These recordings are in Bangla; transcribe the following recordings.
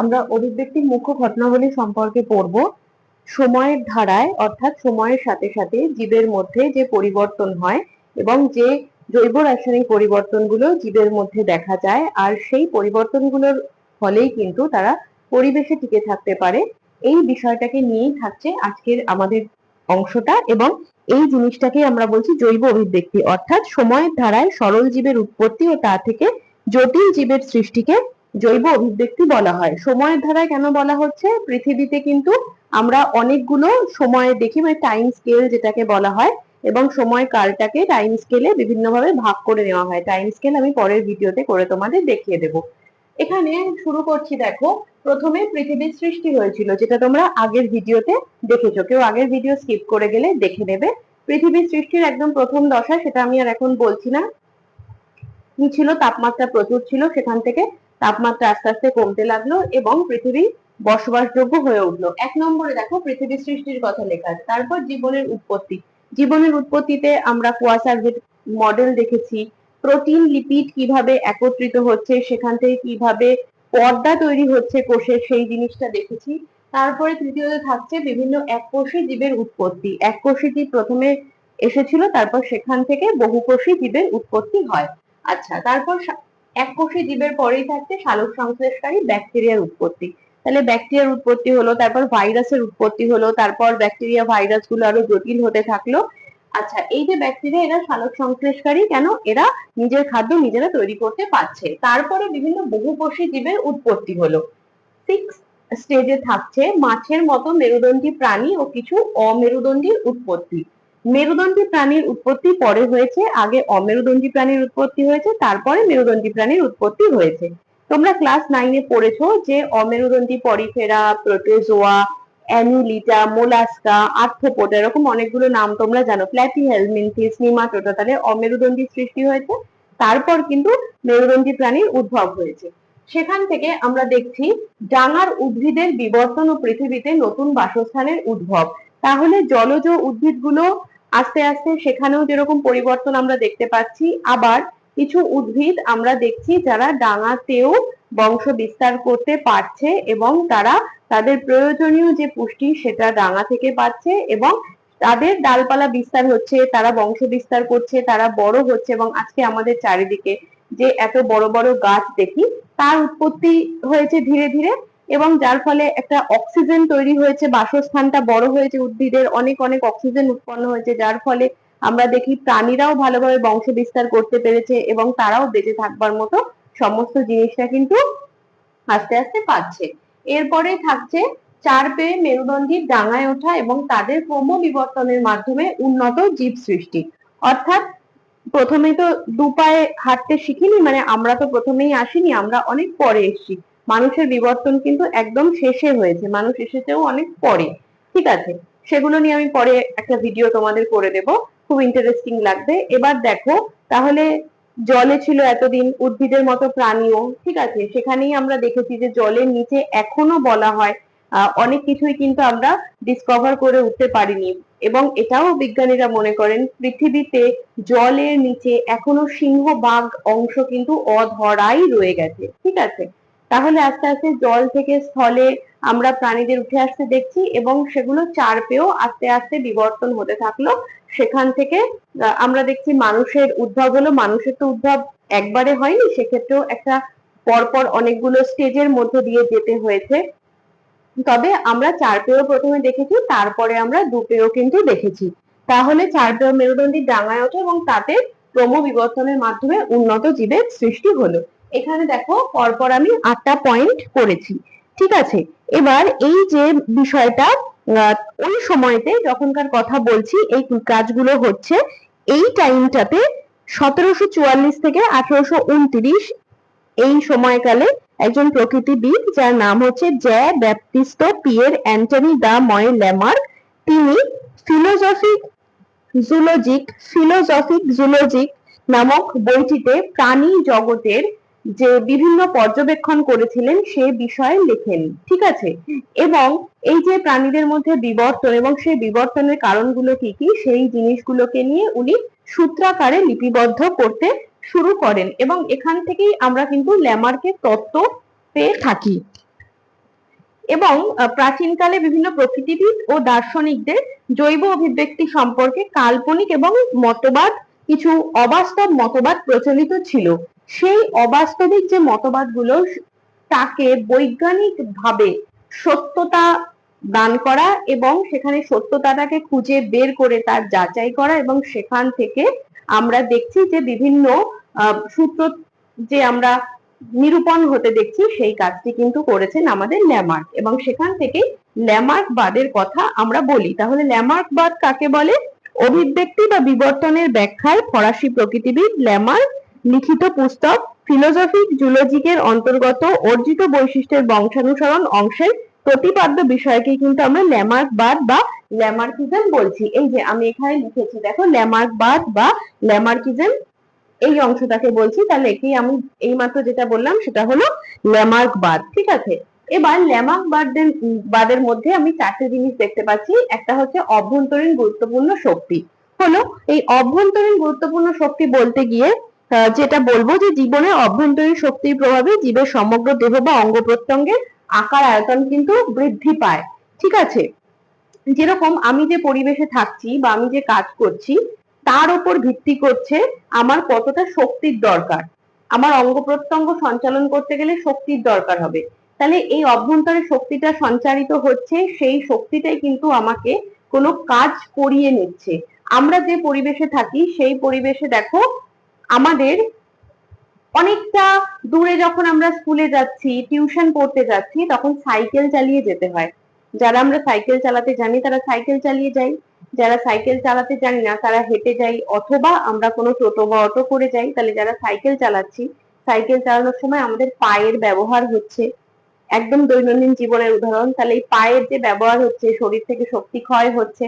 আমরা অভিব্যক্তির মুখ্য ঘটনাবলী সম্পর্কে পড়ব। সময়ের ধারায়, অর্থাৎ সময়ের সাথে সাথে জীবের মধ্যে যে পরিবর্তন হয় এবং যে জৈব রাসায়নিক পরিবর্তনগুলো জীবের মধ্যে দেখা যায়, আর সেই পরিবর্তনগুলোর ফলেই কিন্তু তারা পরিবেশে টিকে থাকতে পারে। এই বিষয়টাকে নিয়েই থাকছে আজকের আমাদের অংশটা এবং এই জিনিসটাকে আমরা বলছি জৈব অভিব্যক্তি, অর্থাৎ সময়ের ধারায় সরল জীবের উৎপত্তি ও তা থেকে জটিল জীবের সৃষ্টিকে জৈব অভিব্যক্তি বলা হয়। সময়ের ধারায় কেন বলা হচ্ছে? পৃথিবীতে কিন্তু আমরা অনেকগুলো সময় দেখি মানে টাইম স্কেল যেটাকে বলা হয়, এবং সময় কালটাকে টাইম স্কেলে বিভিন্নভাবে ভাগ করে নেওয়া হয়। টাইম স্কেল আমি পরের ভিডিওতে করে তোমাদের দেখিয়ে দেব। এখানে শুরু করছি, দেখো। প্রথমে পৃথিবীর সৃষ্টি হয়েছিল, যেটা তোমরা আগের ভিডিওতে দেখেছ। কেউ আগের ভিডিও স্কিপ করে গেলে দেখে নেবে। পৃথিবীর সৃষ্টির একদম প্রথম দশা সেটা আমি আর এখন বলছি না। কি ছিল, তাপমাত্রা প্রচুর ছিল, সেখান থেকে তাপমাত্রা আস্তে আস্তে কমতে লাগল এবং পৃথিবী বসবাসযোগ্য হয়ে উঠল। এক নম্বরে দেখো পৃথিবীর সৃষ্টির কথা লেখা আছে। তারপর জীবনের উৎপত্তি। জীবনের উৎপত্তিতে আমরা কুয়াশার মডেল দেখেছি। প্রোটিন লিপিড কীভাবে একত্রিত হচ্ছে, সেখান থেকে কীভাবে পর্দা তৈরি হচ্ছে কোষের সেই জিনিসটা দেখেছি। তারপরে তৃতীয়তে থাকছে বিভিন্ন এককোষী জীবের উৎপত্তি। এককোষী জীব প্রথমে এসেছিল, তারপর সেখান থেকে বহুকোষী জীবের উৎপত্তি হয়। আচ্ছা তারপর এককোষী জীবের পরেই থাকছে সালোক সংশ্লেষকারী ব্যাকটেরিয়ার উৎপত্তি। তাহলে ব্যাকটেরিয়ার উৎপত্তি হলো, তারপর ভাইরাসের উৎপত্তি হলো, তারপর ব্যাকটেরিয়া ভাইরাসগুলো আরও জটিল হতে থাকল। আচ্ছা এই যে ব্যাকটেরিয়া এরা সালোক সংশ্লেষকারী কেন? এরা নিজের খাদ্য নিজেরা তৈরি করতে পারছে। তারপরে বিভিন্ন বহুকোষী জীবের উৎপত্তি হলো। সিক্স স্টেজে থাকছে মাছের মতো মেরুদণ্ডী প্রাণী ও কিছু অমেরুদণ্ডীর উৎপত্তি। মেরুদণ্ডী প্রাণীর উৎপত্তি পরে হয়েছে, আগে অমেরুদণ্ডী প্রাণীর উৎপত্তি হয়েছে, তারপরে মেরুদণ্ডী প্রাণীর উৎপত্তি হয়েছে। তোমরা ক্লাস নাইনে পড়েছো যে অমেরুদণ্ডী, porifera, protozoa, annelida, mollusca, arthropoda এরকম অনেকগুলো নাম তোমরা জানো। প্ল্যাটি হেলমিনথিস নিমাটোটা তাহলে অমেরুদণ্ডী সৃষ্টি হয়েছে, তারপর কিন্তু মেরুদণ্ডী প্রাণীর উদ্ভব হয়েছে। সেখান থেকে আমরা দেখছি ডাঙার উদ্ভিদের বিবর্তন ও পৃথিবীতে নতুন বাসস্থানের উদ্ভব। তাহলে জলজ উদ্ভিদগুলো আস্তে আস্তে সেখানেও যেরকম পরিবর্তন আমরা দেখতে পাচ্ছি, আবার কিছু উদ্ভিদ আমরা দেখছি যারা ডাঙাতেও বংশ বিস্তার করতে পারছে এবং তারা তাদের প্রয়োজনীয় যে পুষ্টি সেটা ডাঙা থেকে পাচ্ছে এবং তাদের ডালপালা বিস্তার হচ্ছে, তারা বংশ বিস্তার করছে, তারা বড় হচ্ছে এবং আজকে আমাদের চারিদিকে যে এত বড় বড় গাছ দেখি, তার উৎপত্তি হয়েছে ধীরে ধীরে। এবং যার ফলে একটা অক্সিজেন তৈরি হয়েছে, বাসস্থানটা বড় হয়েছে, উদ্ভিদের অনেক অনেক অক্সিজেন উৎপন্ন হয়েছে, যার ফলে আমরা দেখি প্রাণীরাও ভালোভাবে বংশ বিস্তার করতে পেরেছে এবং তারাও বেঁচে থাকবার মতো সমস্ত জিনিসটা কিন্তু আস্তে আস্তে পাচ্ছে। এরপরে থাকছে চার পেয়ে মেরুদণ্ডীর ডাঙায় ওঠা এবং তাদের ক্রম বিবর্তনের মাধ্যমে উন্নত জীব সৃষ্টি। অর্থাৎ প্রথমে তো দু পায়ে হাঁটতে শিখিনি মানে আমরা তো প্রথমেই আসিনি, আমরা অনেক পরে এসেছি। মানুষের বিবর্তন কিন্তু একদম শেষে হয়েছে। মানুষ এসেছেও অনেক পরে। ঠিক আছে? সেগুলো নিয়ে আমি পরে একটা ভিডিও তোমাদের করে দেব। খুব ইন্টারেস্টিং লাগবে। এবার দেখো, তাহলে জলে ছিল এতদিন উদ্ভিদের মতো প্রাণীও। ঠিক আছে? সেখানেই আমরা দেখেছি যে জলের নিচে এখনও বলা হয় অনেক কিছুই কিন্তু আমরা ডিসকভার করে উঠতে পারিনি। এবং এটাও বিজ্ঞানীরা মনে করেন, পৃথিবীতে জলের নিচে এখনও সিংহ বাঘ অংশ কিন্তু অধরাই রয়ে গেছে। ঠিক আছে? তাহলে আস্তে আস্তে জল থেকে স্থলে আমরা প্রাণীদের উঠে আসতে দেখছি এবং সেগুলো চার পেয়েও আস্তে আস্তে বিবর্তন হতে থাকল। সেখান থেকে আমরা দেখছি মানুষের উদ্ভব হলো। মানুষের তো উদ্ভব একবারে হয়নি, সেক্ষেত্রেও একটা পরপর অনেকগুলো স্টেজের মধ্যে দিয়ে যেতে হয়েছে। তবে আমরা চার পেয়েও প্রথমে দেখেছি, তারপরে আমরা দু পেয়েও কিন্তু দেখেছি। তাহলে চার পেয়েও মেরুদণ্ডী ডাঙায় ওঠে এবং তাতে ক্রম বিবর্তনের মাধ্যমে উন্নত জীবের সৃষ্টি হলো। এখানে দেখো পরপর আমি আটটা পয়েন্ট করেছি, ঠিক আছে? এবার এই যে বিষয়টা ওই সময়তে যখনকার কথা বলছি, এই কাজগুলো হচ্ছে এই টাইমটাতে সতেরোশো চুয়াল্লিশ থেকে আঠারোশো উনত্রিশ এই সময়কালে একজন প্রকৃতিবিদ, যার নাম হচ্ছে জ্যা ব্যাপটিস্তো পিয়ের অ্যান্টনি দা ময় ল্যামার্ক তিনি ফিলোজফিক জুলজিক ফিলোজফিক জুলজিক নামক বইটিতে প্রাণী জগতের যে বিভিন্ন পর্যবেক্ষণ করেছিলেন সে বিষয়ে লেখেন, ঠিক আছে? এবং এই যে প্রাণীদের মধ্যে বিবর্তন এবং সেই বিবর্তনের কারণগুলো কি কি? সেই জিনিসগুলোকে নিয়ে উনি সূত্রাকারে লিপিবদ্ধ করতে শুরু করেন এবং এখান থেকেই আমরা কিন্তু ল্যামার্কের তত্ত্ব পেয়ে থাকি। এবং প্রাচীনকালে বিভিন্ন প্রকৃতিবিদ ও দার্শনিকদের জৈব অভিব্যক্তি সম্পর্কে কাল্পনিক এবং মতবাদ, কিছু অবাস্তব মতবাদ প্রচলিত ছিল। সেই অবাস্তবিক যে মতবাদগুলো, তাকে বৈজ্ঞানিক ভাবে সত্যতা দান করা এবং সেখানে সত্যতাটাকে খুঁজে বের করে তার যাচাই করা এবং সেখান থেকে আমরা দেখছি যে বিভিন্ন সূত্র যে আমরা নিরূপণ হতে দেখছি, সেই কাজটি কিন্তু করেছেন আমাদের ল্যামার্ক এবং সেখান থেকে ল্যামার্ক বাদের কথা আমরা বলি। তাহলে ল্যামার্ক বাদ কাকে বলে? অভিব্যক্তি বা বিবর্তনের ব্যাখ্যায় ফরাসি প্রকৃতিবিদ ল্যামার্ক লিখিত পুস্তক ফিলোসফিক জুলজিকের অন্তর্গত অর্জিত বৈশিষ্ট্যের বংশানুসরণ অংশের প্রতিপাদ্য বিষয়কে কিন্তু আমরা ল্যামার্ক বাদ বা ল্যামার্কিজম বলছি। এই যে আমি এখানে লিখেছি, দেখো ল্যামার্ক বাদ বা ল্যামার্কিজম, এই অংশটাকে বলছি। তাহলে একেই আমি এইমাত্র যেটা বললাম, সেটা হলো ল্যামার্ক বাদ ঠিক আছে? এবার ল্যামার্ক বাদের মধ্যে আমি চারটে জিনিস দেখতে পাচ্ছি। একটা হচ্ছে অভ্যন্তরীণ গুরুত্বপূর্ণ শক্তি। হলো, এই অভ্যন্তরীণ গুরুত্বপূর্ণ শক্তি বলতে গিয়ে যেটা বলব যে জীবনের অভ্যন্তরীণ শক্তির প্রভাবে জীবের সমগ্র দেহ বা অঙ্গ প্রত্যঙ্গের আকার, আয়তন কিন্তু বৃদ্ধি পায়। ঠিক আছে? যেরকম আমি যে পরিবেশে থাকছি বা আমি যে কাজ করছি, তার উপর ভিত্তি করছে আমার কতটা শক্তির দরকার। আমার অঙ্গ প্রত্যঙ্গ সঞ্চালন করতে গেলে শক্তির দরকার হবে। তাহলে এই অভ্যন্তরে শক্তিটা সঞ্চারিত হচ্ছে, সেই শক্তিটাই কিন্তু আমাকে কোনো কাজ করিয়ে নিচ্ছে। আমরা যে পরিবেশে থাকি, সেই পরিবেশে দেখো আমাদের অনেকটা দূরে যখন আমরা স্কুলে যাচ্ছি টিউশন পড়তে যাচ্ছি, তখন সাইকেল চালিয়ে যেতে হয়। যারা আমরা সাইকেল চালাতে জানি, তারা সাইকেল চালিয়ে যাই। যারা সাইকেল চালাতে জানি না, তারা হেঁটে যাই। অথবা আমরা কোনো টোটো বা অটো করে যাই, তাহলে যারা সাইকেল চালাচ্ছি সাইকেল চালানোর সময় আমাদের পায়ের ব্যবহার হচ্ছে। একদম দৈনন্দিন জীবনের উদাহরণ, তাহলে এই পায়ের যে ব্যবহার হচ্ছে, শরীর থেকে শক্তি ক্ষয় হচ্ছে।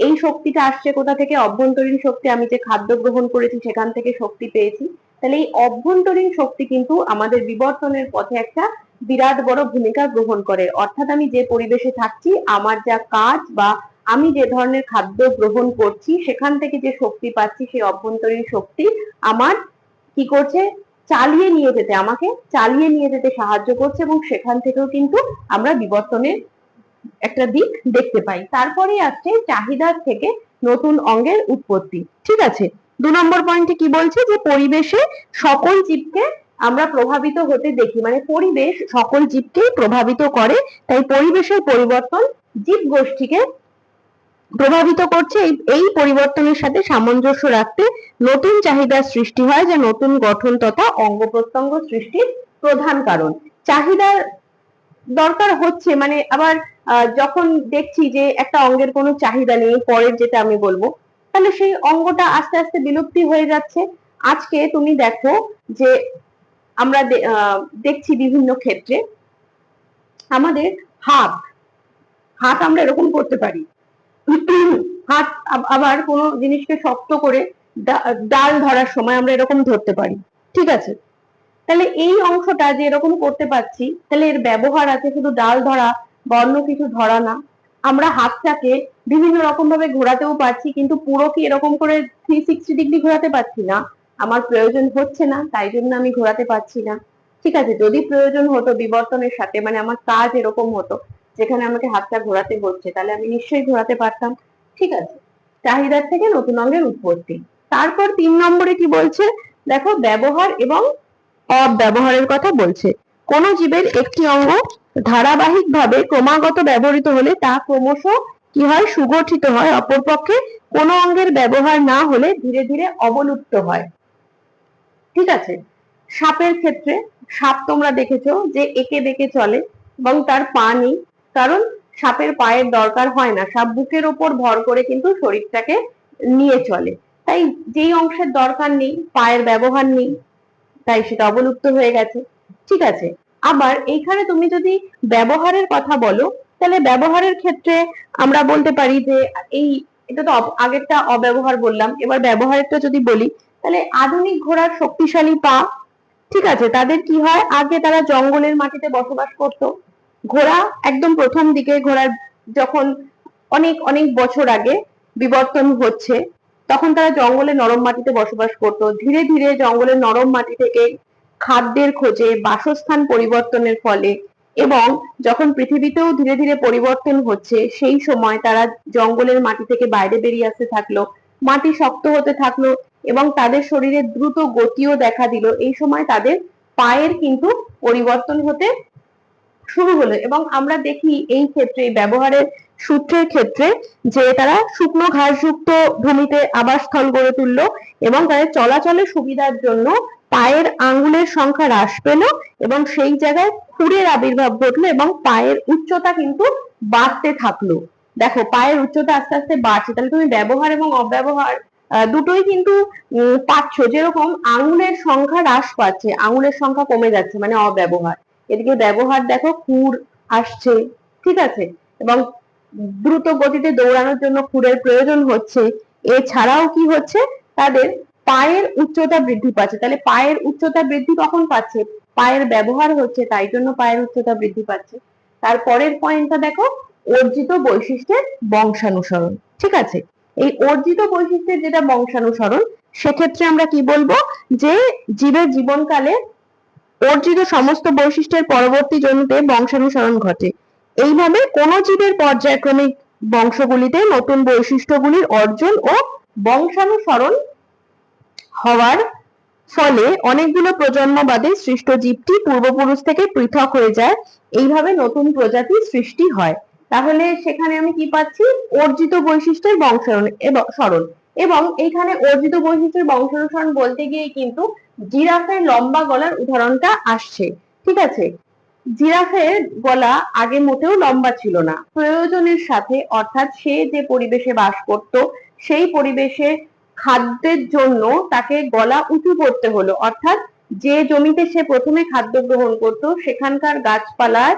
এই শক্তিটা আসছে কোথা থেকে? অভ্যন্তরীণ শক্তি আমি যে খাদ্য গ্রহণ করেছি সেখান থেকে শক্তি পেয়েছি। তাহলে এই অভ্যন্তরীণ শক্তি কিন্তু আমাদের বিবর্তনের পথে একটা বিরাট বড় ভূমিকা গ্রহণ করে। অর্থাৎ আমি যে পরিবেশে থাকছি, আমার যা কাজ বা আমি যে ধরনের খাদ্য গ্রহণ করছি, সেখান থেকে যে শক্তি পাচ্ছি, সেই অভ্যন্তরীণ শক্তি আমার কি করছে? চালিয়ে নিয়ে যেতে, আমাকে চালিয়ে নিয়ে যেতে সাহায্য করছে এবং সেখান থেকেও কিন্তু আমরা বিবর্তনের একটা দিক দেখতে পাই। তারপরে আসছে চাহিদার থেকে নতুন অঙ্গের উৎপত্তি। ঠিক আছে? দু নম্বর পয়েন্টে কি বলছে? যে পরিবেশে সকল জীবকে আমরা প্রভাবিত হতে দেখি। মানে পরিবেশ সকল জীবকেই প্রভাবিত করে। তাই পরিবেশের পরিবর্তন জীব গোষ্ঠীকে প্রভাবিত করছে। এই- পরিবর্তনের সাথে সামঞ্জস্য রাখতে নতুন চাহিদার সৃষ্টি হয়, যা নতুন গঠন তথা অঙ্গ প্রত্যঙ্গ সৃষ্টির প্রধান কারণ। চাহিদার দরকার হচ্ছে মানে আবার যখন দেখছি যে একটা অঙ্গের কোনো চাহিদা নেই, পরের যেটা আমি বলব, তাহলে সেই অঙ্গটা আস্তে আস্তে বিলুপ্তি হয়ে যাচ্ছে। আজকে তুমি দেখো যে আমরা দেখছি বিভিন্ন ক্ষেত্রে আমাদের হাত হাত আমরা এরকম করতে পারি। হাত আবার কোনো জিনিসকে শক্ত করে ডাল ধরার সময় আমরা এরকম ধরতে পারি, ঠিক আছে? তাহলে এই অংশটা যে এরকম করতে পারছি, তাহলে এর ব্যবহার আছে শুধু ডাল ধরা বা অন্য কিছু ধরা না। আমরা হাতটাকে বিভিন্ন রকম ভাবে ঘোরাতেও পারছি, কিন্তু পুরো কি এরকম করে থ্রি সিক্সটি ডিগ্রি ঘোরাতে পারছি না। আমার প্রয়োজন হচ্ছে না, তাই জন্য আমি ঘোরাতে পারছি না। ঠিক আছে, যদি প্রয়োজন হতো বিবর্তনের সাথে মানে আমার কাজ এরকম হতো, যেখানে আমাকে হাতটা ঘোরাতে হচ্ছে, তাহলে আমি নিশ্চয়ই ঘোরাতে পারতাম। ঠিক আছে, চাহিদার থেকে নতুন অঙ্গের উৎপত্তি। তারপর তিন নম্বরে কি বলছে? দেখো, ব্যবহার এবং অব্যবহারের কথা বলছে। কোন জীবের একটি অঙ্গ ধারাবাহিকভাবে ক্রমাগত ব্যবহৃত হলে তা ক্রমশ কি হয়? সুগঠিত হয়। অপরপক্ষে কোন অঙ্গের ব্যবহার না হলে ধীরে ধীরে অবলুপ্ত হয়। ঠিক আছে? সাপের ক্ষেত্রে, সাপ তোমরা দেখেছ যে একে বেঁকে চলে এবং তার পা নেই। কারণ সাপের পায়ের দরকার হয় না। সাপ বুকের ওপর ভর করে কিন্তু শরীরটাকে নিয়ে চলে। তাই যেই অংশের দরকার নেই, পায়ের ব্যবহার নেই, তাই সেটা অবলুপ্ত হয়ে গেছে। ঠিক আছে? আবার এইখানে তুমি যদি ব্যবহারের কথা বলো, তাহলে ব্যবহারের ক্ষেত্রে আমরা বলতে পারি যে এই, এটা তো আগেরটা অব্যবহার বললাম, এবার ব্যবহারেরটা যদি বলি, তাহলে আধুনিক ঘোড়ার শক্তিশালী পা, ঠিক আছে, তাদের কি হয়? আগে তারা জঙ্গলের মাটিতে বসবাস করত। ঘোড়া একদম প্রথম দিকে, ঘোড়ার যখন অনেক অনেক বছর আগে বিবর্তন হচ্ছে, তখন তারা জঙ্গলে নরম মাটিতে বসবাস করত। ধীরে ধীরে জঙ্গলের নরম মাটি থেকে খাদ্যের খোঁজে, বাসস্থান পরিবর্তনের ফলে এবং যখন পৃথিবীতেও ধীরে ধীরে পরিবর্তন হচ্ছে, সেই সময় তারা জঙ্গলের মাটি থেকে বাইরে বেরিয়ে আসতে থাকল, মাটি শক্ত হতে থাকল এবং তাদের শরীরে দ্রুত গতিও দেখা দিল। এই সময় তাদের পায়ের কিন্তু পরিবর্তন হতে শুরু হলো এবং আমরা দেখি এই ক্ষেত্রে ব্যবহারের সূত্রের ক্ষেত্রে যে তারা শুকনো ঘাসযুক্ত ভূমিতে আবাসস্থল গড়ে তুললো এবং তাদের চলাচলের সুবিধার জন্য পায়ের আঙ্গুলের সংখ্যা হ্রাস পেল এবং সেই জায়গায় খুরের আবির্ভাব ঘটলো এবং পায়ের উচ্চতা কিন্তু বাড়তে থাকল। দেখো, পায়ের উচ্চতা আস্তে আস্তে বাড়ছে। তাহলে তুমি ব্যবহার এবং অব্যবহার দুটোই কিন্তু পাচ্ছ। যেরকম আঙুলের সংখ্যা হ্রাস পাচ্ছে আঙুলের সংখ্যা কমে যাচ্ছে মানে অব্যবহার। এদিকে ব্যবহার দেখো খুর আসছে, ঠিক আছে? এবং দ্রুত গতিতে দৌড়ানোর জন্য খুরের প্রয়োজন হচ্ছে। এছাড়াও কি হচ্ছে? তাদের পায়ের উচ্চতা বৃদ্ধি পাচ্ছে। তাহলে পায়ের উচ্চতা বৃদ্ধি কখন পাচ্ছে? পায়ের ব্যবহার হচ্ছে, তাই জন্য পায়ের উচ্চতা বৃদ্ধি পাচ্ছে। তারপরের পয়েন্টটা দেখো, অর্জিত বৈশিষ্ট্যের বংশানুসরণ। ঠিক আছে? এই অর্জিত বৈশিষ্ট্যের যেটা বংশানুসরণ, সেক্ষেত্রে আমরা কি বলব? যে জীবের জীবনকালে অর্জিত সমস্ত বৈশিষ্ট্যের পরবর্তী জমিতে বংশানুসরণ ঘটে। এইভাবে কোন জীবের পর্যায়ক্রমিক বংশগুলিতে নতুন বৈশিষ্ট্যগুলির অর্জন ও বংশানুসরণ হওয়ার ফলে অনেকগুলো প্রজন্ম বাদে সৃষ্ট জীবটি পূর্বপুরুষ থেকে পৃথক হয়ে যায়। এইভাবে নতুন প্রজাতি সৃষ্টি হয়। তাহলে সেখানে আমি কি পাচ্ছি? অর্জিত বৈশিষ্ট্যের বংশানুসরণ এবং সরণ এবং এইখানে অর্জিত বৈশিষ্ট্যের বংশানুসরণ বলতে গিয়ে কিন্তু জিরাফের লম্বা গলার উদাহরণটা আসছে। ঠিক আছে? জিরাফের গলা আগে মোটেও লম্বা ছিল না। প্রয়োজনের সাথে অর্থাৎ সে যে পরিবেশে বাস করত, সেই পরিবেশে খাদ্যের জন্য তাকে গলা উঁচু করতে হলো। অর্থাৎ যে জমিতে সে প্রথমে খাদ্য গ্রহণ করত, সেখানকার গাছপালার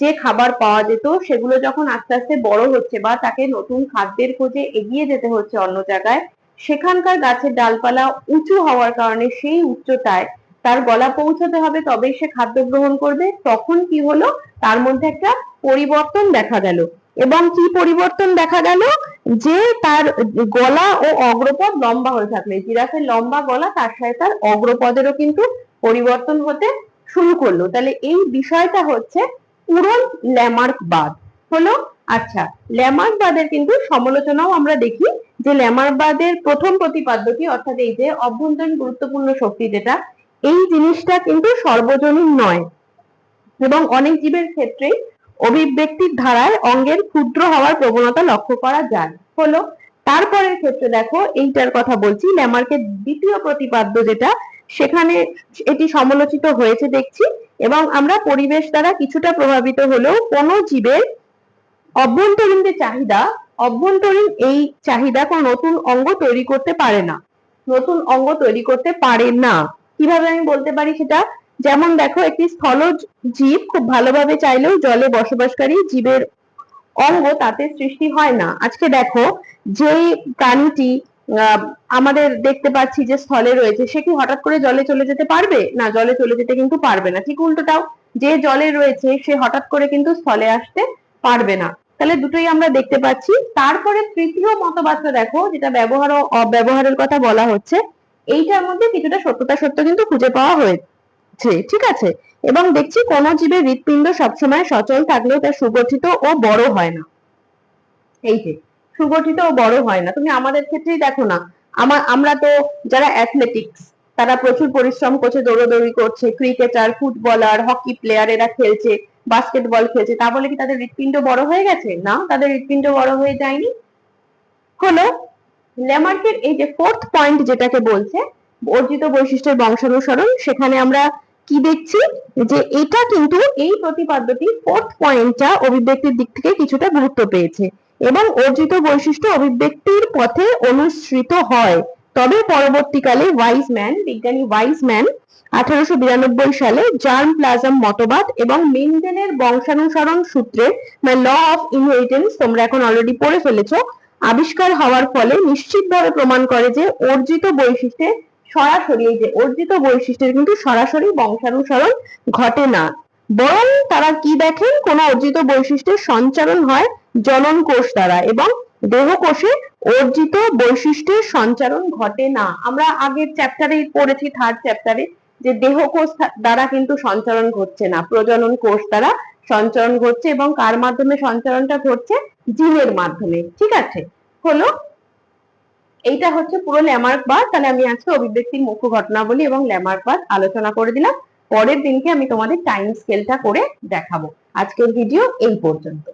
যে খাবার পাওয়া যেত, সেগুলো যখন আস্তে আস্তে বড় হচ্ছে বা তাকে নতুন খাদ্যের খোঁজে এগিয়ে যেতে হচ্ছে অন্য জায়গায়, সেখানকার গাছের ডালপালা উঁচু হওয়ার কারণে সেই উচ্চতায় তার গলা পৌঁছাতে হবে, তবেই সে খাদ্য গ্রহণ করবে। তখন কি হলো? তার মধ্যে একটা পরিবর্তন দেখা গেল। এবং কি পরিবর্তন দেখা গেল? যে তার গলা ও অগ্রপদ লম্বা হয়ে থাকলে। জিরাফের লম্বা গলা তার সাথে তার অগ্রপদেরও কিন্তু পরিবর্তন হতে শুরু করল। তাহলে এই বিষয়টা হচ্ছে পুরন ল্যামার্ক বাদ। হলো আচ্ছা ল্যামার্ক বাদের কিন্তু সমালোচনাও আমরা দেখি যে ল্যামার্ক বাদের প্রথম প্রতিপাদ্যটি, অর্থাৎ এই যে অভ্যন্তরীণ গুরুত্বপূর্ণ শক্তি যেটা, এই জিনিসটা কিন্তু সর্বজনীন নয়। এবং অনেক জীবের ক্ষেত্রে অভিব্যক্তির ধারায় অঙ্গের ক্ষুদ্র হওয়ার প্রবণতা লক্ষ্য করা যায়। হলো, তারপরের ক্ষেত্রে দেখো, এইটার কথা বলছি, ল্যামার্কের দ্বিতীয় প্রতিপাদ্য যেটা, সেখানে এটি সমালোচিত হয়েছে দেখছি, এবং আমরা পরিবেশ দ্বারা কিছুটা প্রভাবিত হলেও কোন জীবের অভ্যন্তরীণ যে চাহিদা, অভ্যন্তরীণ এই চাহিদা কোনো নতুন অঙ্গ তৈরি করতে পারে না। নতুন অঙ্গ তৈরি করতে পারে না। কীভাবে আমি বলতে পারি সেটা? যেমন দেখো, একটি স্থলজ জীব খুব ভালোভাবে চাইলেও জলে বসবাসকারী জীবের অঙ্গ তাতে সৃষ্টি হয় না। আজকে দেখো যে প্রাণীটি আমাদের দেখতে পাচ্ছি যে স্থলে রয়েছে, সে কি হঠাৎ করে জলে চলে যেতে পারবে? না, জলে চলে যেতে কিন্তু পারবে না। ঠিক উল্টোটাও, যে জলে রয়েছে, সে হঠাৎ করে কিন্তু স্থলে আসতে পারবে না। তাহলে দুটোই আমরা দেখতে পাচ্ছি। তারপরে তৃতীয় মতবাদটা দেখো, যেটা ব্যবহার ও অব্যবহারের কথা বলা হচ্ছে, এইটার মধ্যে কিছুটা সত্যতা সত্য কিন্তু খুঁজে পাওয়া হয়েছে। ঠিক আছে? এবং দেখছি কোন জীবের হৃৎপিণ্ড সবসময় সচল থাকলেও তা সুগঠিত ও বড় হয় না। এই যে, সুগঠিত ও বড় হয় না। তুমি আমাদের ক্ষেত্রেই দেখো না। আমার আমরা তো যারা অ্যাথলেটিক্স তারা প্রচুর পরিশ্রম করছে, দৌড়াদৌড়ি করছে ক্রিকেটার ফুটবলার হকি প্লেয়ার এরা খেলছে বাস্কেটবল খেলছে। তা বলে কি তাদের হৃৎপিণ্ড বড় হয়ে গেছে? না, তাদের হৃৎপিণ্ড বড় হয়ে যায়নি। হলো ল্যামার্কের এই যে ফোর্থ পয়েন্ট যেটাকে বলছে, অর্জিত বৈশিষ্ট্যের বংশানুসরণ, সেখানে আমরা কি দেখছি? যে এটা কিন্তু এই প্রতিপাদ্যটি ফোর্থ পয়েন্টটা অভিব্যক্তির দিক থেকে কিছুটা গুরুত্ব পেয়েছে। এবং অর্জিত বৈশিষ্ট্য অভিব্যক্তির পথে অনুসৃত হয়। তবে পরবর্তীকালে ওয়াইজম্যান বিজ্ঞানী ওয়াইজম্যান আঠারোশো বিরানব্বই সালে জার্ম প্লাজম মতবাদ এবং মেন্ডেলের বংশানুসরণ সূত্রে ল অফ ইনহেরিটেন্স তোমরা এখন অলরেডি পড়ে ফেলেছো, আবিষ্কার হওয়ার ফলে নিশ্চিতভাবে প্রমাণ করে যে অর্জিত বৈশিষ্ট্যে সরাসরি এই যে অর্জিত বৈশিষ্ট্যের কিন্তু সরাসরি বংশানুসরণ ঘটে না। বরং তারা কি দেখেন? কোন অর্জিত বৈশিষ্ট্যের সঞ্চারণ হয় জনন কোষ দ্বারা এবং দেহকোষে অর্জিত বৈশিষ্ট্যের সঞ্চারণ ঘটে না। আমরা আগের চ্যাপ্টারে পড়েছি থার্ড চ্যাপ্টারে যে দেহকোষ দ্বারা কিন্তু সঞ্চারণ ঘটছে না। প্রজনন কোষ দ্বারা সঞ্চরণ ঘটছে এবং কার মাধ্যমে সঞ্চরণটা ঘটছে? জিনের মাধ্যমে। ঠিক আছে? হলো এইটা হচ্ছে পুরো ল্যামার্ক বাদ তাহলে আমি আজকে অভিব্যক্তির মুখ্য ঘটনাবলী এবং ল্যামার্ক বাদ আলোচনা করে দিলাম। পরের দিনকে আমি তোমাদের টাইম স্কেলটা করে দেখাবো। আজকের ভিডিও এই পর্যন্ত।